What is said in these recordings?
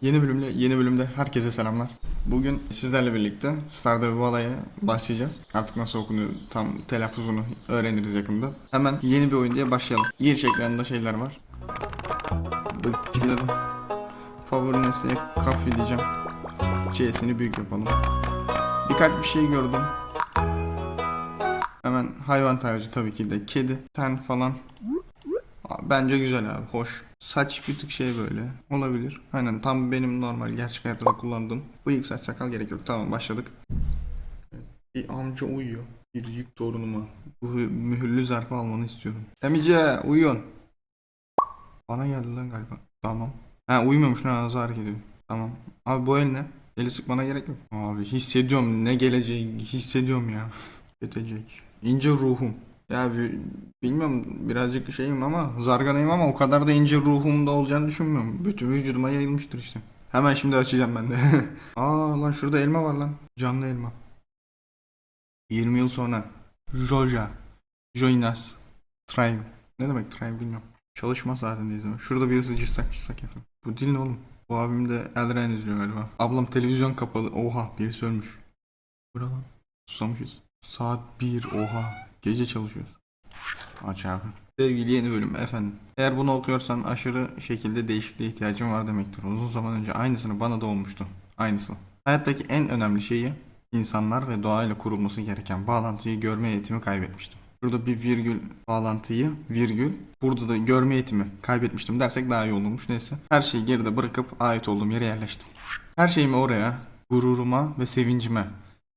Yeni bölümle yeni bölümde herkese selamlar. Bugün sizlerle birlikte Stardew Valley'e başlayacağız. Artık nasıl okunuyor tam telaffuzunu öğreniriz yakında. Hemen yeni bir oyun diye başlayalım. Giriş ekranında şeyler var. Gidelim. Favori nesneye kafe diyeceğim. C'sini büyük yapalım. Birkaç bir şey gördüm. Hemen hayvan tarzı tabii ki de kedi, ten falan Bence güzel abi, hoş. Saç bir tık şey böyle. Olabilir. Aynen tam benim normal gerçek hayatta kullandığım. Bıyık saç sakal gerek yok. Tamam başladık. Bir amca uyuyor. Biricik torunuma. Bu hü- mühürlü zarfı almanı istiyorum. Emice uyuyorsun. Bana geldi lan galiba. Tamam. Ha uyumuyormuş lan ağzı hareket ediyor. Tamam. Abi bu el ne? Eli sıkmana gerek yok. Abi hissediyorum ne geleceği hissediyorum ya. Bitecek. İnce ruhum. Ya bi- bilmiyorum birazcık şeyim ama zarganayım ama o kadar da ince ruhumda olacağını düşünmüyorum. Bütün vücuduma yayılmıştır işte. Hemen şimdi açacağım ben de. Aa lan şurada elma var lan. Canlı elma. 20 yıl sonra. Joja. Joinas. Tribe. Ne demek tribe bilmiyorum. Çalışma saatindeyiz ama. Şurada bir ısıcı çizsak çizsak yapalım. Bu dil ne oğlum? Bu abim de Elren izliyor galiba. Ablam televizyon kapalı. Oha birisi ölmüş. Bu ne lan? Susamışız. Saat 1 oha. Gece çalışıyoruz. Aç abi. Sevgili yeni bölüm efendim. Eğer bunu okuyorsan aşırı şekilde değişikliğe ihtiyacın var demektir. Uzun zaman önce aynısını bana da olmuştu. Aynısı. Hayattaki en önemli şeyi insanlar ve doğayla kurulması gereken bağlantıyı görme yetimi kaybetmiştim. Burada bir virgül bağlantıyı virgül burada da görme yetimi kaybetmiştim dersek daha iyi olurmuş neyse. Her şeyi geride bırakıp ait olduğum yere yerleştim. Her şeyimi oraya, gururuma ve sevincime,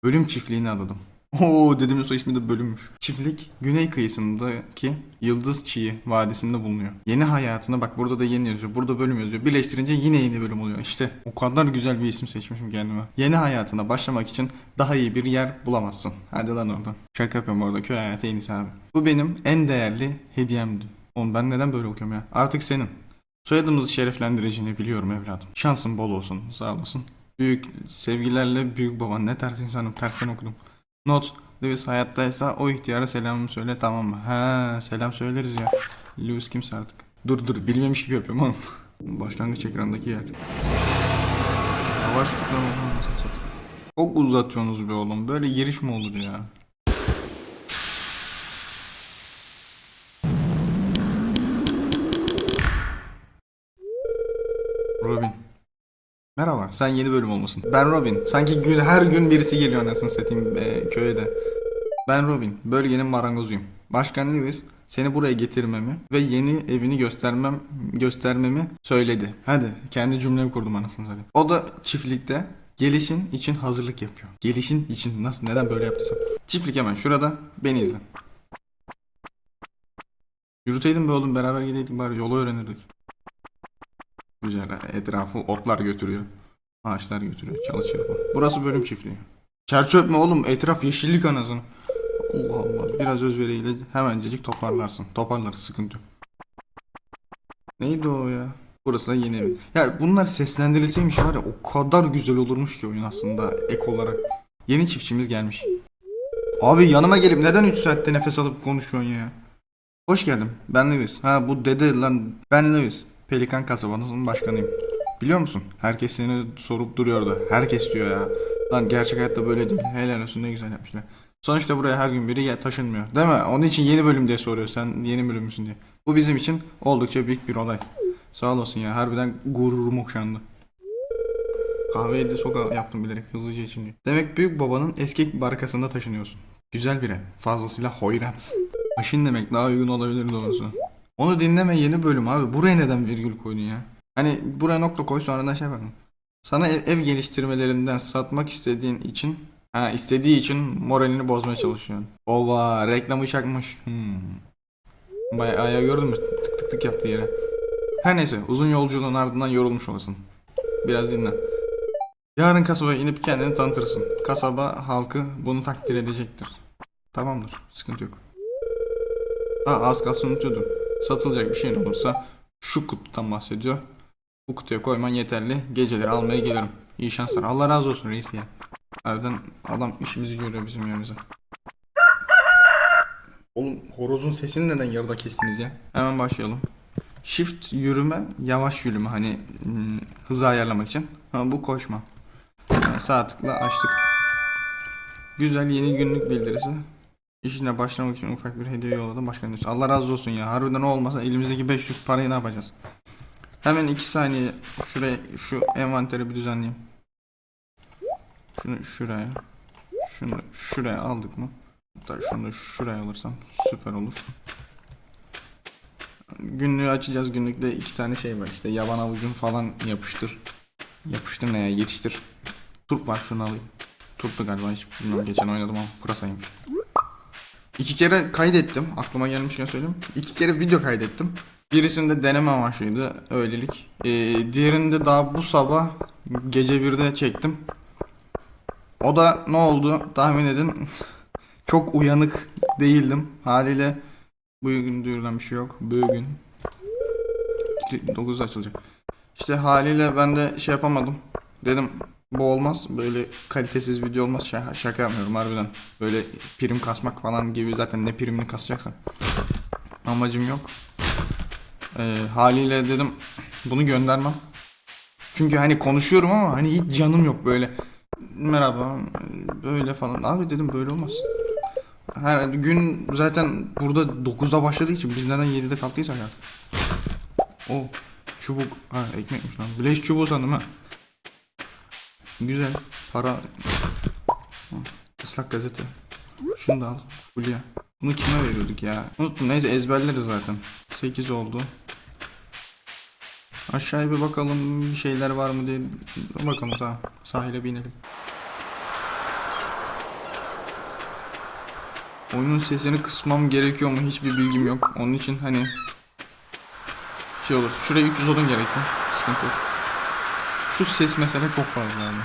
ölüm çiftliğine adadım. Oo dedemin soy ismi de bölünmüş. Çiftlik güney kıyısındaki Yıldız Çiğ vadisinde bulunuyor. Yeni hayatına bak burada da yeni yazıyor. Burada bölüm yazıyor. Birleştirince yine yeni bölüm oluyor. İşte o kadar güzel bir isim seçmişim kendime. Yeni hayatına başlamak için daha iyi bir yer bulamazsın. Hadi lan oradan. Şaka yapıyorum orada. Köy hayatı en iyisi abi. Bu benim en değerli hediyemdi. Oğlum ben neden böyle okuyorum ya? Artık senin. Soyadımızı şereflendireceğini biliyorum evladım. Şansın bol olsun. Sağ olasın. Büyük sevgilerle büyük baban. Ne ters insanım. Tersten okudum. Not. Lewis hayattaysa o ihtiyara selamımı söyle tamam mı? Ha selam söyleriz ya. Lewis kimse artık. Dur dur bilmemiş gibi yapıyorum oğlum. Başlangıç ekranındaki yer. Yavaş tıklama. Çok uzatıyorsunuz be oğlum. Böyle giriş mi olur ya? Robin. Merhaba, sen yeni bölüm olmasın. Ben Robin. Sanki gün her gün birisi geliyor anasını satayım e, köye de. Ben Robin, bölgenin marangozuyum. Başkan Lewis seni buraya getirmemi ve yeni evini göstermem göstermemi söyledi. Hadi kendi cümlemi kurdum anasını satayım. O da çiftlikte gelişin için hazırlık yapıyor. Gelişin için nasıl neden böyle yaptıysam. Çiftlik hemen şurada beni izle. Yürüteydin be oğlum beraber gideydik bari yolu öğrenirdik. Güzel etrafı otlar götürüyor. Ağaçlar götürüyor. Çalı çırpı. Burası bölüm çiftliği. Çerçöp mü oğlum? Etraf yeşillik anasını. Allah Allah. Biraz özveriyle hemencecik toparlarsın. Toparlarız sıkıntı yok. Neydi o ya? Burası da yeni ev. Ya bunlar seslendirilseymiş var ya o kadar güzel olurmuş ki oyun aslında ek olarak. Yeni çiftçimiz gelmiş. Abi yanıma gelip neden 3 saatte nefes alıp konuşuyorsun ya? Hoş geldin. Ben Lewis. Ha bu dede lan. Ben Lewis. Pelikan kasabanın başkanıyım. Biliyor musun? Herkes seni sorup duruyordu. Herkes diyor ya. Lan gerçek hayatta böyle değil. Helal olsun ne güzel yapmışlar. Sonuçta buraya her gün biri taşınmıyor. Değil mi? Onun için yeni bölüm diye soruyor. Sen yeni bölüm müsün diye. Bu bizim için oldukça büyük bir olay. Sağ olasın ya. Harbiden gururum okşandı. Kahveyi de sokağa yaptım bilerek hızlıca için diye. Demek büyük babanın eski barkasında taşınıyorsun. Güzel bir ev. Fazlasıyla hoyrat. Aşın demek daha uygun olabilir doğrusu. Onu dinleme yeni bölüm abi. Buraya neden virgül koydun ya? Hani buraya nokta koy sonradan şey yapalım. Sana ev, ev geliştirmelerinden satmak istediğin için ha istediği için moralini bozmaya çalışıyorsun. Ova reklamı çakmış. Hmm. Bayağı ayağı gördün mü? Tık tık tık yaptı yere. Her neyse uzun yolculuğun ardından yorulmuş olasın. Biraz dinlen. Yarın kasabaya inip kendini tanıtırsın. Kasaba halkı bunu takdir edecektir. Tamamdır. Sıkıntı yok. Ha az kalsın unutuyordum. Satılacak bir şeyin olursa şu kutudan bahsediyor. Bu kutuya koyman yeterli. Geceleri almaya gelirim. İyi şanslar. Allah razı olsun reis ya. Harbiden adam işimizi görüyor bizim yerimize. Oğlum horozun sesini neden yarıda kestiniz ya? Hemen başlayalım. Shift yürüme, yavaş yürüme hani hmm, hızı ayarlamak için. Ha, bu koşma. Yani sağ tıkla açtık. Güzel yeni günlük bildirisi. İşine başlamak için ufak bir hediye yolladım. Başkan diyorsun. Allah razı olsun ya. Harbiden olmasa elimizdeki 500 parayı ne yapacağız? Hemen 2 saniye şuraya şu envanteri bir düzenleyeyim. Şunu şuraya. Şunu şuraya aldık mı? Hatta şunu da şuraya alırsam süper olur. Günlüğü açacağız. Günlükte iki tane şey var işte. Yaban avucun falan yapıştır. Yapıştır ne ya yetiştir. Turp var şunu alayım. Turptu galiba hiç bilmiyorum. Geçen oynadım ama pırasaymış. İki kere kaydettim. Aklıma gelmişken söyleyeyim. İki kere video kaydettim. Birisinde deneme amaçlıydı. Öylelik. Ee, diğerinde daha bu sabah gece birde çektim. O da ne oldu tahmin edin. Çok uyanık değildim. Haliyle bugün duyurulan bir şey yok. Bugün 9 açılacak. İşte haliyle ben de şey yapamadım. Dedim bu olmaz. Böyle kalitesiz video olmaz. Şaka, şaka yapmıyorum harbiden. Böyle prim kasmak falan gibi zaten ne primini kasacaksın. Amacım yok. Ee, haliyle dedim bunu göndermem. Çünkü hani konuşuyorum ama hani hiç canım yok böyle. Merhaba böyle falan. Abi dedim böyle olmaz. Her gün zaten burada 9'da başladığı için biz neden 7'de kalktıysak artık. O çubuk. Ha ekmekmiş lan. Bileş çubuğu sandım ha. Güzel. Para. Islak gazete. Şunu da al. Fulya. Bunu kime veriyorduk ya? Unuttum. Neyse ezberleriz zaten. 8 oldu. Aşağıya bir bakalım bir şeyler var mı diye. Bakalım tamam. Sahile bir inelim. Oyunun sesini kısmam gerekiyor mu hiçbir bilgim yok. Onun için hani şey olur. Şuraya 300 odun gerekiyor. Sıkıntı yok. Şu ses mesela çok fazla yani.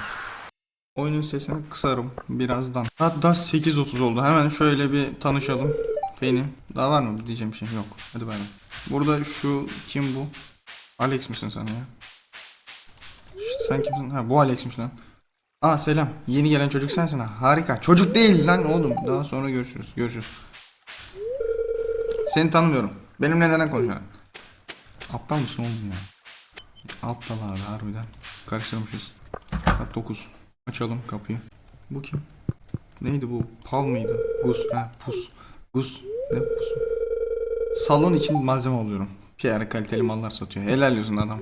Oyunun sesini kısarım birazdan. Hatta 8.30 oldu. Hemen şöyle bir tanışalım. Beni. Daha var mı diyeceğim bir şey? Yok. Hadi bay. Burada şu kim bu? Alex misin sen ya? Sen kimsin? Ha bu Alex'miş lan. Aa selam. Yeni gelen çocuk sensin ha. Harika. Çocuk değil lan oğlum. Daha sonra görüşürüz. Görüşürüz. Seni tanımıyorum. Benimle neden konuşuyorsun? Aptal mısın oğlum ya? Aptal abi harbiden. Karıştırmışız. Saat 9. Açalım kapıyı. Bu kim? Neydi bu? Pav mıydı? Gus. Ha pus. Gus. Ne pus? Salon için malzeme alıyorum. Pierre kaliteli mallar satıyor. Helal olsun adam.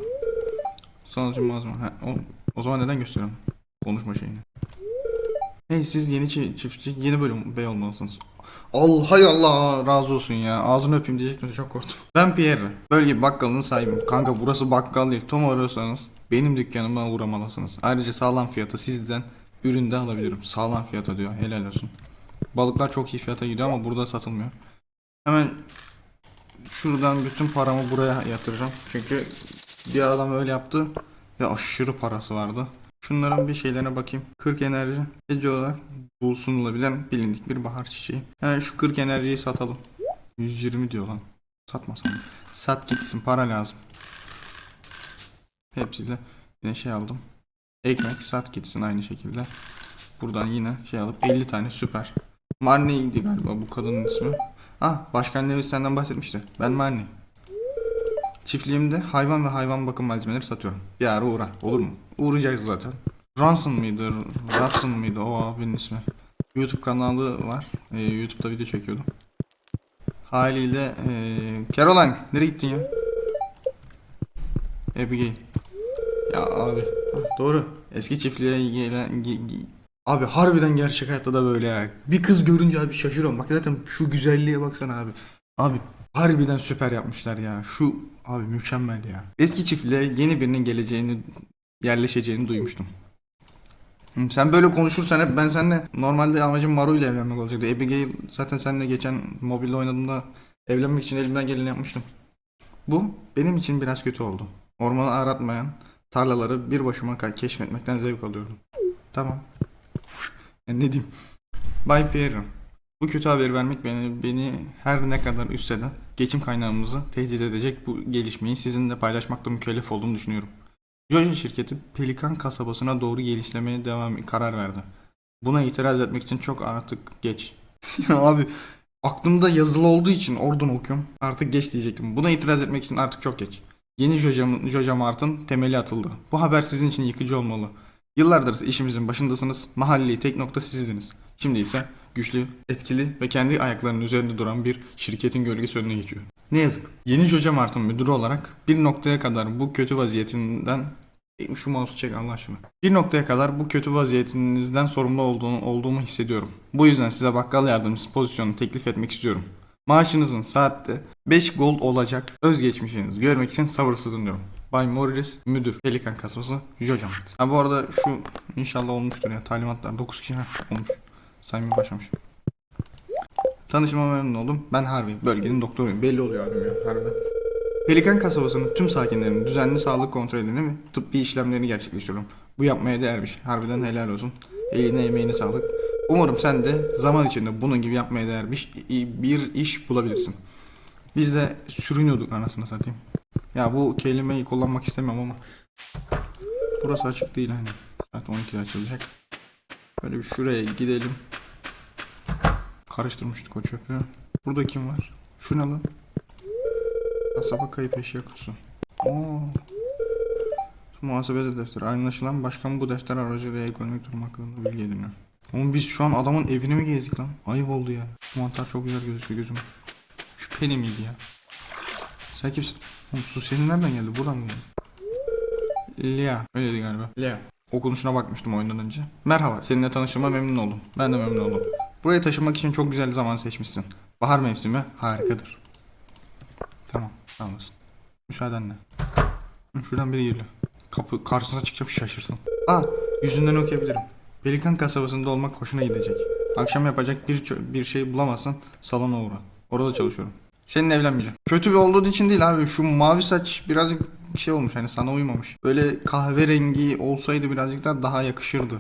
Sonucu malzeme. Ha, o, o zaman neden gösteriyorum? Konuşma şeyini. Hey siz yeni çi- çiftçi yeni bölüm bey olmalısınız. Allah hay Allah razı olsun ya. Ağzını öpeyim diyecektim de çok korktum. Ben Pierre. Bölge bakkalının sahibiyim. Kanka burası bakkal değil. Tom arıyorsanız benim dükkanıma uğramalısınız. Ayrıca sağlam fiyata sizden ürün de alabilirim. Sağlam fiyata diyor. Helal olsun. Balıklar çok iyi fiyata gidiyor ama burada satılmıyor. Hemen şuradan bütün paramı buraya yatıracağım. Çünkü bir adam öyle yaptı ve aşırı parası vardı. Şunların bir şeylerine bakayım. 40 enerji. Hediye olarak bulsunulabilen bilindik bir bahar çiçeği. Hemen şu 40 enerjiyi satalım. 120 diyor lan. Satmasam. Sat gitsin para lazım. Hepsiyle yine şey aldım. Ekmek sat gitsin aynı şekilde. Buradan yine şey alıp 50 tane süper. Marnie'ydi galiba bu kadının ismi. Ah Başkan Lewis senden bahsetmişti. Ben Marnie. Çiftliğimde hayvan ve hayvan bakım malzemeleri satıyorum. Ara uğra. Olur mu? Uğrayacağız zaten. Ransom mıydı? Ratson mıydı? O abinin ismi. YouTube kanalı var. Ee, YouTube'da video çekiyordum. Haliyle ee, Caroline nereye gittin ya? Abigail. Ya abi. doğru. Eski çiftliğe gelen... ge- ge- Abi harbiden gerçek hayatta da böyle ya. Bir kız görünce abi şaşırıyorum. Bak zaten şu güzelliğe baksana abi. Abi harbiden süper yapmışlar ya. Şu abi mükemmel ya. Eski çiftliğe yeni birinin geleceğini, yerleşeceğini duymuştum. Sen böyle konuşursan hep ben seninle normalde amacım Maru ile evlenmek olacaktı. Abigail zaten seninle geçen mobilde oynadığımda evlenmek için elimden geleni yapmıştım. Bu benim için biraz kötü oldu. Ormanı aratmayan tarlaları bir başıma keşfetmekten zevk alıyordum. Tamam. Ya ne diyeyim? Bay Pierre. Bu kötü haberi vermek beni, beni her ne kadar üstse de geçim kaynağımızı tehdit edecek bu gelişmeyi sizinle paylaşmakta mükellef olduğumu düşünüyorum. Jojo şirketi Pelikan kasabasına doğru gelişlemeye devam karar verdi. Buna itiraz etmek için çok artık geç. abi Aklımda yazılı olduğu için oradan okuyorum. Artık geç diyecektim. Buna itiraz etmek için artık çok geç. Yeni Joja, Joja Mart'ın temeli atıldı. Bu haber sizin için yıkıcı olmalı. Yıllardır işimizin başındasınız. Mahalli tek nokta sizdiniz. Şimdi ise güçlü, etkili ve kendi ayaklarının üzerinde duran bir şirketin gölgesi önüne geçiyor. Ne yazık. Yeni Joja Mart'ın müdürü olarak bir noktaya kadar bu kötü vaziyetinden şu mouse'u çek Allah aşkına. Bir noktaya kadar bu kötü vaziyetinizden sorumlu olduğunu, olduğumu hissediyorum. Bu yüzden size bakkal yardımcısı pozisyonu teklif etmek istiyorum. Maaşınızın saatte 5 gold olacak özgeçmişinizi görmek için sabırsızlanıyorum. Bay Morris, müdür, Pelikan kasası, Jojo Mart. Ha bu arada şu inşallah olmuştur ya talimatlar 9 kişi olmuş. Saymaya başlamış. Tanışmama memnun oldum. Ben Harvey. Bölgenin doktoruyum. Belli oluyor abim ya. Harbiden. Pelikan kasabasının tüm sakinlerinin düzenli sağlık kontrollerini ve tıbbi işlemlerini gerçekleştiriyorum. Bu yapmaya değer bir şey. Harbiden helal olsun. Eline emeğine sağlık. Umarım sen de zaman içinde bunun gibi yapmaya değer bir, bir iş bulabilirsin. Biz de sürünüyorduk anasını satayım. Ya bu kelimeyi kullanmak istemem ama burası açık değil hani. Saat 12'de açılacak. Böyle bir şuraya gidelim. Karıştırmıştık o çöpü. Burada kim var? Şu ne lan? Kasaba kayıp eşya kutusu. Oo. Muhasebede defteri. Anlaşılan başkan bu defter aracılığıyla ekonomik durum hakkında bilgi ediniyor. Oğlum biz şu an adamın evini mi gezdik lan? Ayıp oldu ya. Mantar çok güzel gözüküyor gözüm. Şüpheli miydi ya? Sen kimsin? Oğlum su senin nereden geldi? Buradan mı geldi? Lea. Öyleydi galiba. Lea. Okunuşuna bakmıştım oyundan önce. Merhaba. Seninle tanıştığıma memnun oldum. Ben de memnun oldum. Buraya taşınmak için çok güzel bir zaman seçmişsin. Bahar mevsimi harikadır. Tamam. Olasın. Müsaadenle. Şuradan biri geliyor. Kapı karşısına çıkacağım şaşırsın. Aa yüzünden okuyabilirim. Pelikan kasabasında olmak hoşuna gidecek. Akşam yapacak bir bir şey bulamazsan salona uğra. Orada çalışıyorum. Seninle evlenmeyeceğim. Kötü ve olduğu için değil abi. Şu mavi saç birazcık şey olmuş hani sana uymamış. Böyle kahverengi olsaydı birazcık daha daha yakışırdı.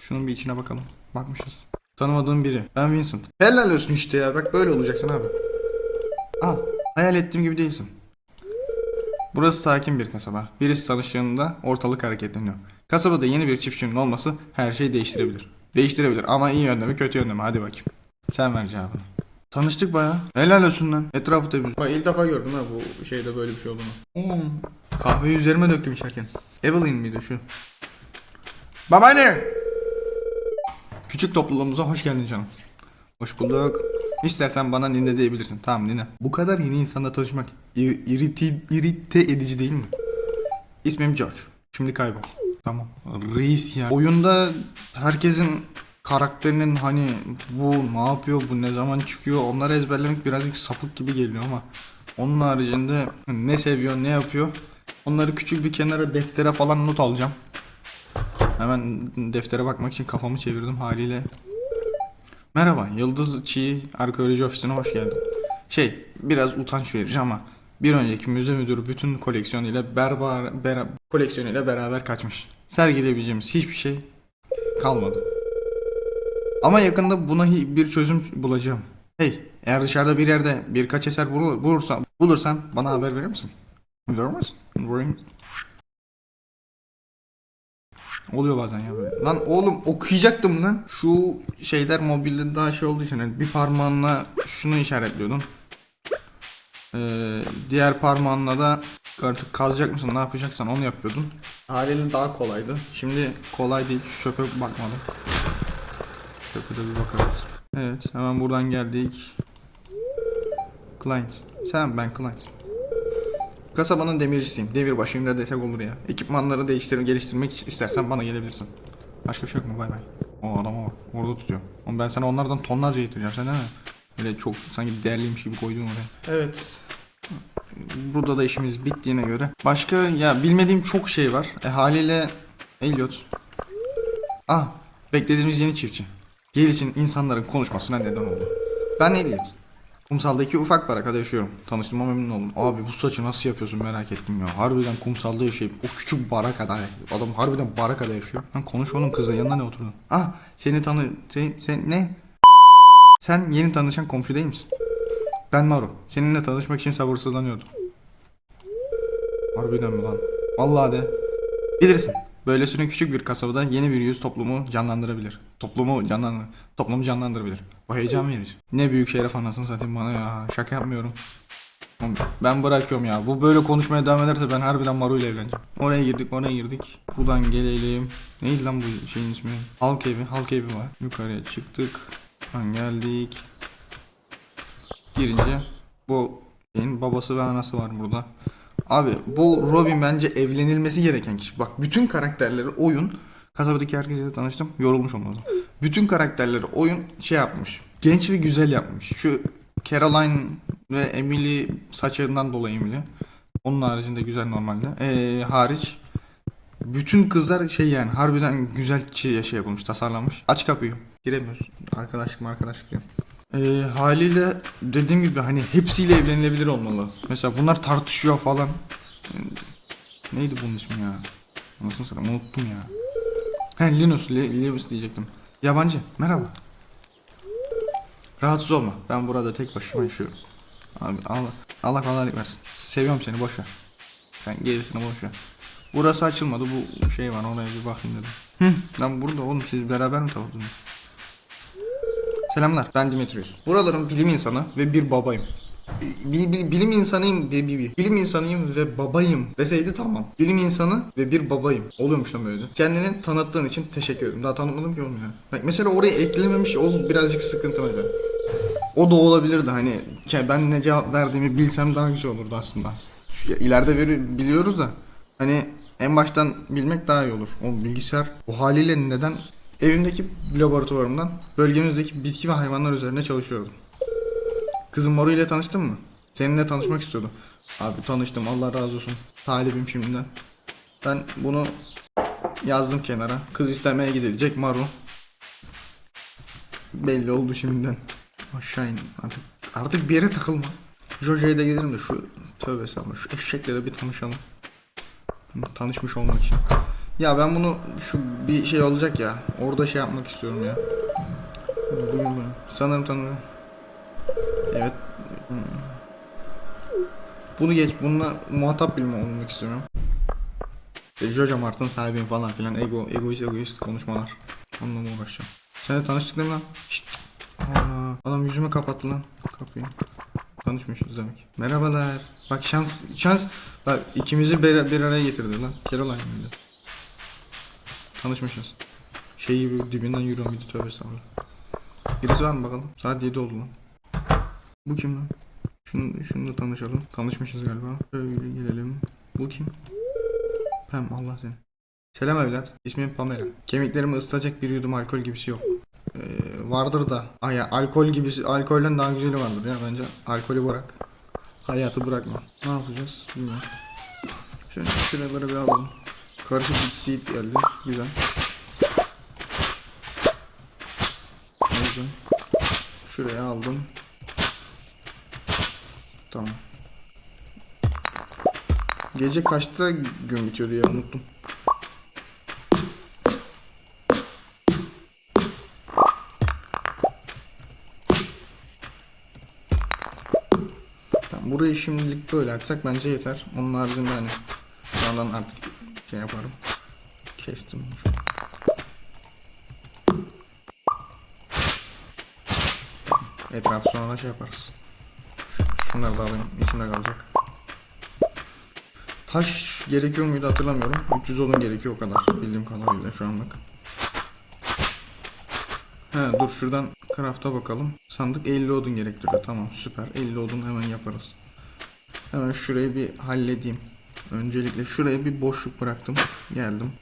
Şunun bir içine bakalım. Bakmışız. Tanımadığım biri. Ben Vincent. Helal olsun işte ya. Bak böyle olacaksın abi. Aa, hayal ettiğim gibi değilsin. Burası sakin bir kasaba. Birisi tanıştığında ortalık hareketleniyor. Kasabada yeni bir çiftçinin olması her şeyi değiştirebilir. Değiştirebilir ama iyi yönde mi kötü yönde mi? Hadi bakayım. Sen ver cevabını. Tanıştık baya. Helal olsun lan. Etrafı temiz. Bak ilk defa gördüm ha bu şeyde böyle bir şey olduğunu. Oo. Kahveyi üzerime döktüm içerken. Evelyn miydi şu? Babaanne! Küçük topluluğumuza hoş geldin canım. Hoş bulduk. İstersen bana Nine diyebilirsin. Tamam Nine. Bu kadar yeni insanla tanışmak ir- iriti, irite edici değil mi? İsmim George. Şimdi kaybol. Tamam. Reis ya. Oyunda herkesin karakterinin hani bu ne yapıyor, bu ne zaman çıkıyor onları ezberlemek birazcık sapık gibi geliyor ama onun haricinde ne seviyor, ne yapıyor onları küçük bir kenara deftere falan not alacağım. Hemen deftere bakmak için kafamı çevirdim haliyle. Merhaba, Yıldız Çiğ Arkeoloji Ofisi'ne hoş geldin. Şey, biraz utanç verici ama bir önceki müze müdürü bütün koleksiyonuyla berber, bera, koleksiyonuyla beraber kaçmış. Sergileyebileceğimiz hiçbir şey kalmadı. Ama yakında buna bir çözüm bulacağım. Hey, eğer dışarıda bir yerde birkaç eser bulur- bulursan, bulursan bana haber verir misin? Verir misin? Verir misin? Oluyor bazen ya böyle. Lan oğlum okuyacaktım lan. Şu şeyler mobilde daha şey olduğu için hani bir parmağınla şunu işaretliyordun. Ee, diğer parmağınla da artık kazacak mısın ne yapacaksan onu yapıyordun. Haliyle daha kolaydı. Şimdi kolay değil. Şu çöpe bakmadım. Çöpe de bir bakarız. Evet hemen buradan geldik. Client. Sen ben client. Kasabanın demircisiyim. Demirbaşıyım da desek olur ya. Ekipmanları değiştir geliştirmek istersen bana gelebilirsin. Başka bir şey yok mu? Bay bay. O adama bak. Orada tutuyor. Oğlum ben sana onlardan tonlarca getireceğim. Sen değil mi? Öyle çok sanki değerliymiş gibi koydun oraya. Evet. Burada da işimiz bittiğine göre. Başka ya bilmediğim çok şey var. E haliyle Elliot. Ah beklediğimiz yeni çiftçi. Gel için insanların konuşmasına neden oldu. Ben Elliot. Kumsaldaki ufak barakada yaşıyorum. Tanıştığıma memnun oldum. Abi bu saçı nasıl yapıyorsun merak ettim ya. Harbiden kumsalda yaşayıp o küçük barakada. Adam harbiden barakada yaşıyor. Lan konuş oğlum kızla yanına ne oturdun? Ah seni tanı... Sen, sen ne? Sen yeni tanışan komşu değil misin? Ben Maru. Seninle tanışmak için sabırsızlanıyordum. Harbiden mi lan? Vallahi de. Bilirsin. Böylesine küçük bir kasabada yeni bir yüz toplumu canlandırabilir. Toplumu canlandır toplumu canlandırabilir. Bu heyecan verici. Ne büyük şeref anasını satayım bana ya. Şaka yapmıyorum. Ben bırakıyorum ya. Bu böyle konuşmaya devam ederse ben harbiden Maru ile evleneceğim. Oraya girdik, oraya girdik. Buradan gelelim. Neydi lan bu şeyin ismi? Halk evi, halk evi var. Yukarıya çıktık. Lan geldik. Girince bu şeyin babası ve anası var burada. Abi bu Robin bence evlenilmesi gereken kişi. Bak bütün karakterleri oyun. Kasabadaki herkesle tanıştım. Yorulmuş olmadım. Bütün karakterleri oyun şey yapmış. Genç ve güzel yapmış. Şu Caroline ve Emily saçlarından dolayı Emily. Onun haricinde güzel normalde. Ee, hariç bütün kızlar şey yani harbiden güzel şey yapılmış, tasarlanmış. Aç kapıyı. Giremiyoruz. Arkadaşlık mı arkadaşlık diyorum. Ee, haliyle dediğim gibi hani hepsiyle evlenilebilir olmalı. Mesela bunlar tartışıyor falan. Neydi bunun ismi ya? Nasıl sıra unuttum ya. He Linus, Li- Linus diyecektim. Yabancı, merhaba. Rahatsız olma. Ben burada tek başıma yaşıyorum. Abi Allah, Allah kolaylık versin. Seviyorum seni boş. Sen gerisini boş. Burası açılmadı. Bu şey var oraya bir bakayım dedim. Hı, lan burada oğlum siz beraber mi takıldınız? Selamlar ben Dimitrios. Buraların bilim insanı ve bir babayım. Bi- bi- bilim insanıyım bi- bi- bi- bilim insanıyım ve babayım deseydi tamam. Bilim insanı ve bir babayım. Oluyormuş lan böyle. Kendini tanıttığın için teşekkür ederim. Daha tanıtmadım ki oğlum ya. Bak mesela oraya eklememiş ol birazcık sıkıntı mesela. O da olabilirdi hani ben ne cevap verdiğimi bilsem daha güzel olurdu aslında. Şu, ileride veri, biliyoruz da hani en baştan bilmek daha iyi olur. O bilgisayar o haliyle neden evimdeki laboratuvarımdan bölgemizdeki bitki ve hayvanlar üzerine çalışıyordum. Kızım Maru ile tanıştın mı? Seninle tanışmak istiyordu. Abi tanıştım Allah razı olsun. Talibim şimdiden. Ben bunu yazdım kenara. Kız istemeye gidilecek Maru. Belli oldu şimdiden. Aşağı in. Artık, artık bir yere takılma. Jojo'ya da gidelim de şu tövbe estağfurullah şu eşekle de bir tanışalım. Tanışmış olmak için. Ya ben bunu şu bir şey olacak ya. Orada şey yapmak istiyorum ya. Sanırım tanırım. Evet. Hmm. Bunu geç. Bununla muhatap bilme olmak istiyorum. İşte Jojo Mart'ın sahibiyim falan filan. Ego, egoist egoist konuşmalar. Onunla mı uğraşacağım? Seninle tanıştık değil mi lan? Şşt. Aa, adam yüzüme kapattı lan kapıyı. Tanışmışız demek. Merhabalar. Bak şans şans bak ikimizi bir, bir araya getirdi lan. Caroline mıydı? Tanışmışız. Şey gibi dibinden yürüyorum bir de tövbe estağfurullah. Birisi var mı bakalım? Saat 7 oldu lan. Bu kim lan? Şunu, şunu da tanışalım. Tanışmışız galiba. Şöyle gelelim. Bu kim? Pem Allah seni. Selam evlat. İsmim Pamela. Kemiklerimi ısıtacak bir yudum alkol gibisi yok. Ee, vardır da. Ay ya, alkol gibisi, alkolden daha güzeli vardır ya bence. Alkolü bırak. Hayatı bırakma. Ne yapacağız? Bilmiyorum. Şöyle şuraları bir alalım. Karışık bir seed geldi. Güzel. Aldım. Şuraya aldım. Tamam. Gece kaçta gün bitiyordu ya unuttum. Tamam, burayı şimdilik böyle açsak bence yeter. Onun haricinde hani sonradan artık şey yaparım. Kestim. Etrafı sonra şey yaparız. Şunları da alayım. içimde kalacak. Taş gerekiyor muydu hatırlamıyorum. 300 odun gerekiyor o kadar. Bildiğim kadarıyla şu anlık. He dur şuradan craft'a bakalım. Sandık 50 odun gerektiriyor. Tamam süper. 50 odun hemen yaparız. Hemen şurayı bir halledeyim. Öncelikle şuraya bir boşluk bıraktım. Geldim.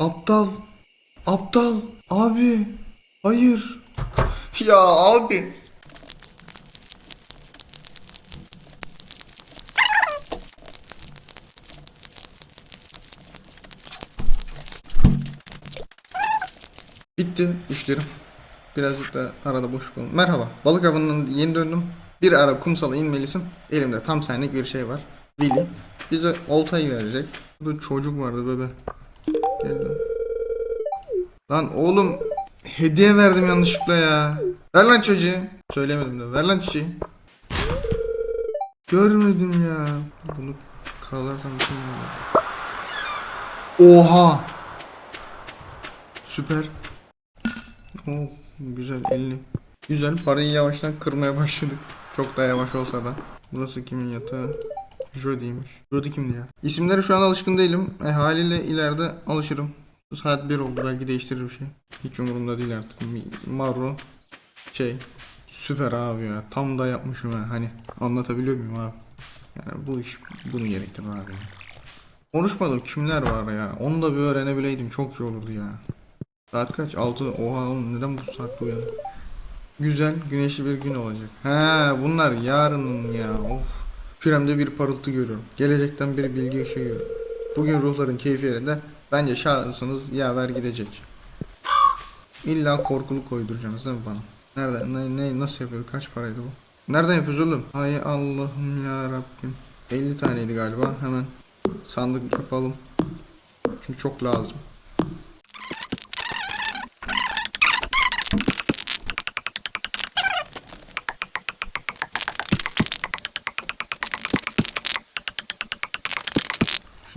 Aptal. Aptal. Abi. Hayır. Ya abi. Bitti işlerim. Birazcık da arada boşluk oldu. Merhaba. Balık avından yeni döndüm. Bir ara kumsala inmelisin. Elimde tam senlik bir şey var. Willy. Bize oltayı verecek. Burada çocuk vardı bebe. Gel lan. Oğlum hediye verdim yanlışlıkla ya. Ver lan çocuğu. Söylemedim de. Ver lan çiçeği. Görmedim ya. Bunu kalarsam şey mi olur? Oha. Süper. Oh, güzel 50. Güzel parayı yavaştan kırmaya başladık. Çok da yavaş olsa da. Burası kimin yatağı? Jody'ymiş. Jody kimdi ya? İsimlere şu an alışkın değilim. E, haliyle ileride alışırım. Saat 1 oldu belki değiştirir bir şey. Hiç umurumda değil artık. Marro şey süper abi ya. Tam da yapmışım ha. Hani anlatabiliyor muyum abi? Yani bu iş bunu gerektirir abi. Konuşmadım kimler var ya. Onu da bir öğrenebileydim çok iyi olurdu ya. Saat kaç? 6. Oha oğlum neden bu saatte uyandım? Güzel güneşli bir gün olacak. He bunlar yarının ya. Of. Küremde bir parıltı görüyorum. Gelecekten bir bilgi ışığı görüyorum. Bugün ruhların keyfi yerinde. Bence şansınız yaver gidecek. İlla korkulu koyduracaksınız değil mi bana? Nerede? Ne, ne nasıl yapıyor? Kaç paraydı bu? Nereden yapıyoruz oğlum? Hay Allah'ım ya Rabbim. 50 taneydi galiba. Hemen sandık yapalım. Çünkü çok lazım.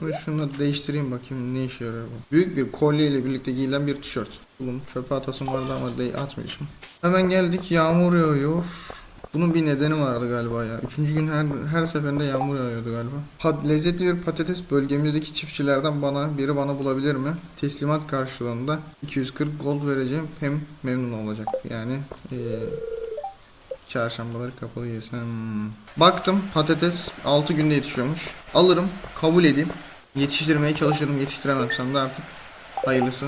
Şunu şunu değiştireyim bakayım ne işe yarıyor bu. Büyük bir kolye ile birlikte giyilen bir tişört. Oğlum çöpe atasım vardı ama atmayacağım. Hemen geldik yağmur yağıyor. Bunun bir nedeni vardı galiba ya. Üçüncü gün her, her seferinde yağmur yağıyordu galiba. Pat, lezzetli bir patates bölgemizdeki çiftçilerden bana biri bana bulabilir mi? Teslimat karşılığında 240 gold vereceğim. Hem memnun olacak. Yani eee Çarşambaları kapalı yesem. Baktım patates 6 günde yetişiyormuş. Alırım, kabul edeyim. Yetiştirmeye çalışırım. Yetiştirememsem de artık hayırlısı.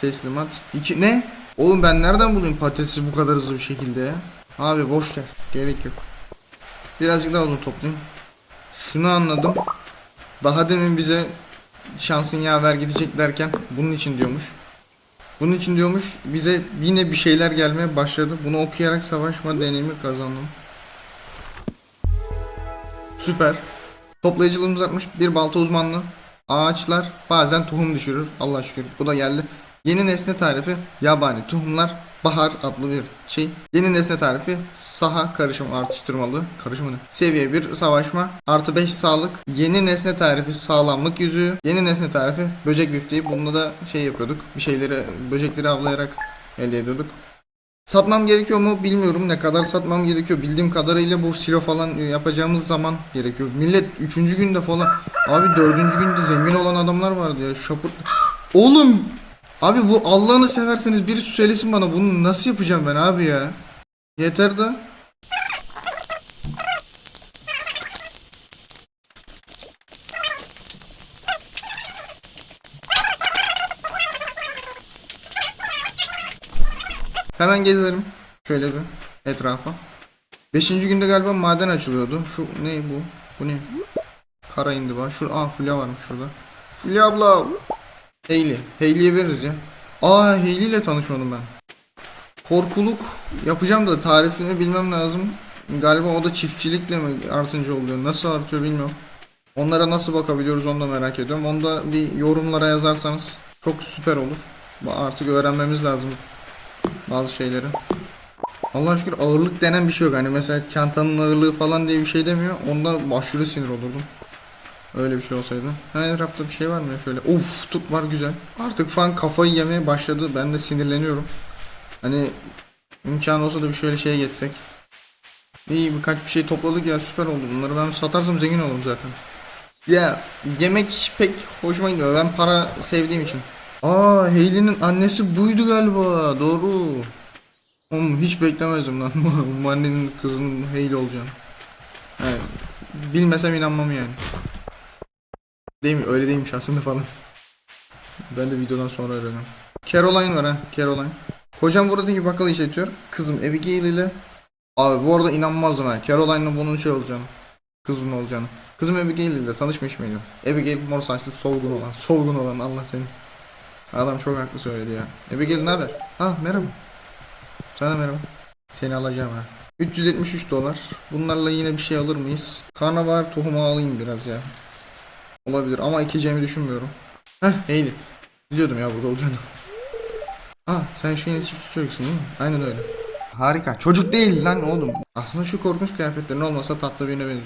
Teslimat. İki ne? Oğlum ben nereden bulayım patatesi bu kadar hızlı bir şekilde ya? Abi boş ver. Gerek yok. Birazcık daha odun toplayayım. Şunu anladım. Daha demin bize şansın yaver gidecek derken bunun için diyormuş. Bunun için diyormuş bize yine bir şeyler gelmeye başladı. Bunu okuyarak savaşma deneyimi kazandım. Süper. Toplayıcılığımız artmış. Bir balta uzmanlığı. Ağaçlar bazen tohum düşürür. Allah şükür. Bu da geldi. Yeni nesne tarifi yabani tohumlar bahar adlı bir şey. Yeni nesne tarifi saha karışım artıştırmalı. Karışım ne? Seviye 1 savaşma. Artı 5 sağlık. Yeni nesne tarifi sağlamlık yüzüğü. Yeni nesne tarifi böcek bifteği. Bununla da şey yapıyorduk. Bir şeyleri böcekleri avlayarak elde ediyorduk. Satmam gerekiyor mu bilmiyorum ne kadar satmam gerekiyor. Bildiğim kadarıyla bu silo falan yapacağımız zaman gerekiyor. Millet 3. günde falan abi 4. günde zengin olan adamlar vardı ya şapurt. Oğlum abi bu Allah'ını severseniz biri söylesin bana bunu nasıl yapacağım ben abi ya. Yeter de. Hemen gezelim. Şöyle bir etrafa. Beşinci günde galiba maden açılıyordu. Şu ne bu? Bu ne? Kara indiba. Şurada aa Fulya varmış şurada. Fulya abla. Hayley. Hayley'e veririz ya. Aa Hayley ile tanışmadım ben. Korkuluk yapacağım da tarifini bilmem lazım. Galiba o da çiftçilikle mi artınca oluyor? Nasıl artıyor bilmiyorum. Onlara nasıl bakabiliyoruz onu da merak ediyorum. Onu da bir yorumlara yazarsanız çok süper olur. Artık öğrenmemiz lazım bazı şeyleri. Allah şükür ağırlık denen bir şey yok. Hani mesela çantanın ağırlığı falan diye bir şey demiyor. Onda aşırı sinir olurdum. Öyle bir şey olsaydı. Her hafta bir şey var mı şöyle? Uf tut var güzel. Artık falan kafayı yemeye başladı. Ben de sinirleniyorum. Hani imkan olsa da bir şöyle şeye geçsek. İyi birkaç bir şey topladık ya süper oldu. Bunları ben satarsam zengin olurum zaten. Ya yemek pek hoşuma gidiyor. Ben para sevdiğim için. Aa Hayley'nin annesi buydu galiba. Doğru. Oğlum hiç beklemezdim lan. Bu annenin kızının Hayley olacağını. Yani, bilmesem inanmam yani. Değil mi? Öyle değilmiş aslında falan. Ben de videodan sonra öğreniyorum. Caroline var ha. Caroline. Kocam buradaki bakkalı işletiyor. Kızım Abigail ile Abi bu arada inanmazdım ha. Caroline'la bunun şey olacağını. Kızın olacağını. Kızım Abigail ile tanışmış mıydım? Abigail mor saçlı solgun olan. Solgun olan Allah seni. Adam çok haklı söyledi ya. Eve gelin abi. Ha merhaba. Sana merhaba. Seni alacağım ha. 373 dolar. Bunlarla yine bir şey alır mıyız? Karnabahar tohumu alayım biraz ya. Olabilir ama ekeceğimi düşünmüyorum. Heh iyiydi. Biliyordum ya burada olacağını. Ha sen şu yeni çiftçi çocuksun değil mi? Aynen öyle. Harika. Çocuk değil lan oğlum. Aslında şu korkunç kıyafetlerin olmasa tatlı birine benziyor.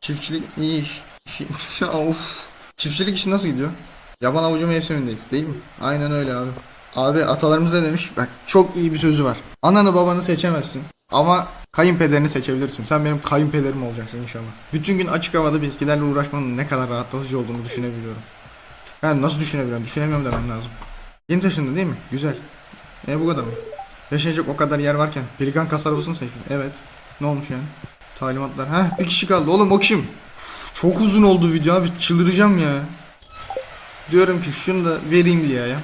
Çiftçilik iyi iş. Of. Çiftçilik işi nasıl gidiyor? Yaban avucu mevsimindeyiz değil mi? Aynen öyle abi. Abi atalarımız ne demiş? Bak çok iyi bir sözü var. Ananı babanı seçemezsin. Ama kayınpederini seçebilirsin. Sen benim kayınpederim olacaksın inşallah. Bütün gün açık havada bitkilerle uğraşmanın ne kadar rahatlatıcı olduğunu düşünebiliyorum. Yani nasıl düşünebiliyorum? Düşünemiyorum demem lazım. Yeni taşındın değil mi? Güzel. E bu kadar mı? Yaşayacak o kadar yer varken pelikan kasabasını seçtin. Evet. Ne olmuş yani? Talimatlar. Heh bir kişi kaldı. Oğlum o kim? Uf, çok uzun oldu video abi. Çıldıracağım ya. Diyorum ki şunu da vereyim Lia'ya.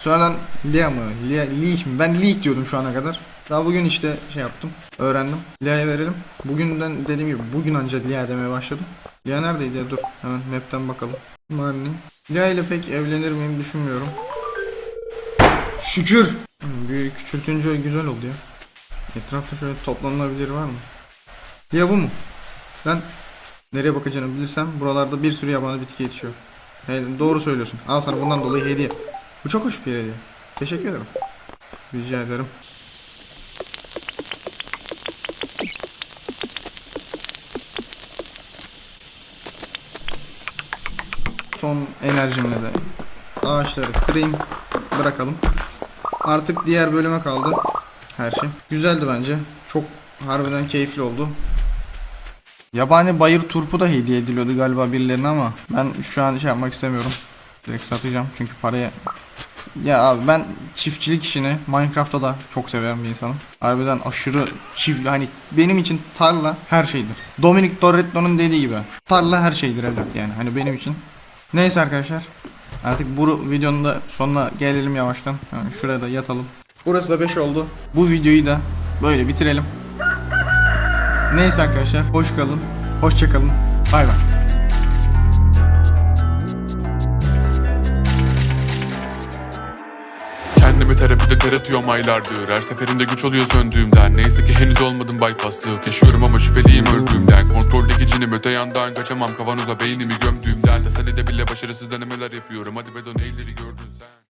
Sonradan Lia mı? Lia, Lee mi? Ben Lee diyordum şu ana kadar. Daha bugün işte şey yaptım. Öğrendim. Lia'ya verelim. Bugünden dediğim gibi bugün ancak Lia demeye başladım. Lia neredeydi ya? Dur. Hemen map'ten bakalım. Marni. Lia ile pek evlenir miyim düşünmüyorum. Şükür. Hmm, Bir küçültünce güzel oldu ya. Etrafta şöyle toplanılabilir var mı? Ya bu mu? Ben nereye bakacağını bilirsem buralarda bir sürü yabani bitki yetişiyor. Hey, doğru söylüyorsun. Al sana bundan dolayı hediye. Bu çok hoş bir hediye. Teşekkür ederim. Rica ederim. Son enerjimle de ağaçları kırayım. Bırakalım. Artık diğer bölüme kaldı. Her şey. Güzeldi bence. Çok harbiden keyifli oldu. Yabani bayır turpu da hediye ediliyordu galiba birilerine ama ben şu an şey yapmak istemiyorum. Direkt satacağım çünkü paraya ya abi ben çiftçilik işini Minecraft'ta da çok severim bir insanım. Harbiden aşırı çift hani benim için tarla her şeydir. Dominic Toretto'nun dediği gibi tarla her şeydir evlat yani hani benim için. Neyse arkadaşlar artık bu videonun da sonuna gelelim yavaştan. Yani şuraya yatalım. Burası da 5 oldu. Bu videoyu da böyle bitirelim. Neyse arkadaşlar hoş kalın. Hoşça kalın. Bay bay. Kendimi terapide ter atıyorum aylardır Her seferinde güç oluyor söndüğümden Neyse ki henüz olmadım bypasslık Yaşıyorum ama şüpheliyim öldüğümden Kontroldeki cinim öte yandan Kaçamam kavanoza beynimi gömdüğümden Teselide bile başarısız denemeler yapıyorum Hadi be neyleri gördün sen